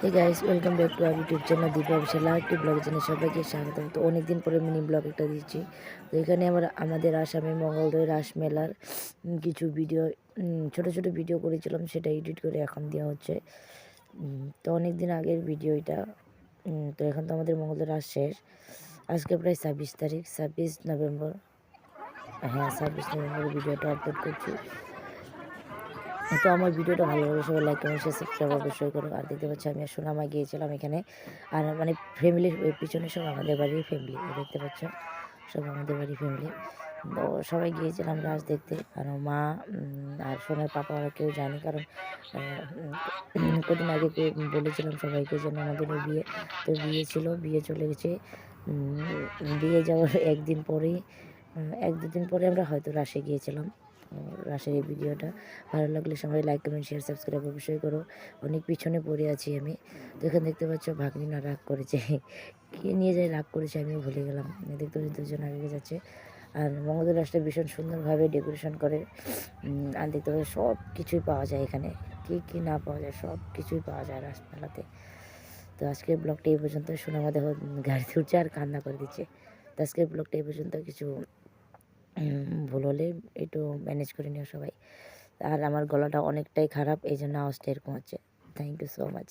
Hey guys welcome back to our YouTube channel Dipa Bishal একটি vlog channel সবাইকে স্বাগত তো অনেকদিন পরে মিনি ব্লগ একটা দিচ্ছি তো এখানে আমরা আমাদের আসামে মঙ্গলদৈ রাস মেলার কিছু ভিডিও ছোট ছোট ভিডিও করেছিলাম, সেটা এডিট করে এখন দেওয়া হচ্ছে। তো অনেক দিন আগের ভিডিও এটা। তো এখন তো আমাদের মঙ্গলদৈ রাস শেষ। আজকে প্রায় ছাব্বিশ তারিখ, ছাব্বিশ নভেম্বর। হ্যাঁ ছাব্বিশ নভেম্বর ভিডিওটা আপলোড করছি। তো আমার ভিডিওটা ভালো লাগে সবাই লাইক কমেন্ট শেয়ার সাবস্ক্রাইব অবশ্যই করো। আর দেখতে পাচ্ছি, আমি আর সোনামা গিয়েছিলাম এখানে। আর মানে ফ্যামিলির পিছনে সব আমাদের বাড়ির ফ্যামিলি দেখতে পাচ্ছ, সব আমাদের বাড়ির ফ্যামিলি তো সবাই গিয়েছিলাম রাজ দেখতে, আর মা আর সোনার পাপা ওরা কেউ জানে কারণ কদিন আগে বলেছিলাম সবাইকে যেন আমাদের বিয়ে, তো বিয়ে ছিল, বিয়ে চলে গেছে। বিয়ে যাওয়ার একদিন পরেই এক দুদিন পরে আমরা হয়তো রাশে গিয়েছিলাম। রাশের এই ভিডিওটা ভালো লাগলে সবাই লাইক কমেন্ট শেয়ার সাবস্ক্রাইব অবশ্যই করো। অনেক পিছনে পড়ে আছি আমি। তো এখানে দেখতে পাচ্ছ ভাগ্নিনা রাগ করেছে। কে নিয়ে যায় রাগ করেছে আমিও ভুলে গেলাম। দেখতে পাচ্ছি দুজন আগে যাচ্ছে। আর মঙ্গল রাষ্ট্রে ভীষণ সুন্দরভাবে ডেকোরেশন করে। আর দেখতে পাচ্ছি সব কিছুই পাওয়া যায় এখানে। কী কী না পাওয়া যায় সব কিছুই পাওয়া যায় রাসমেলাতে। তো আজকের ব্লগটা এই পর্যন্ত শোনা আমাদের গাড়িতে উঠছে আর কান্না করে দিচ্ছে। তো আজকের ব্লগটা এই পর্যন্ত। কিছু ভুল হলে একটু ম্যানেজ করে নিও সবাই। আর আমার গলাটা অনেকটাই খারাপ এই জন্য আওয়াজটা এরকম হচ্ছে। Thank you so much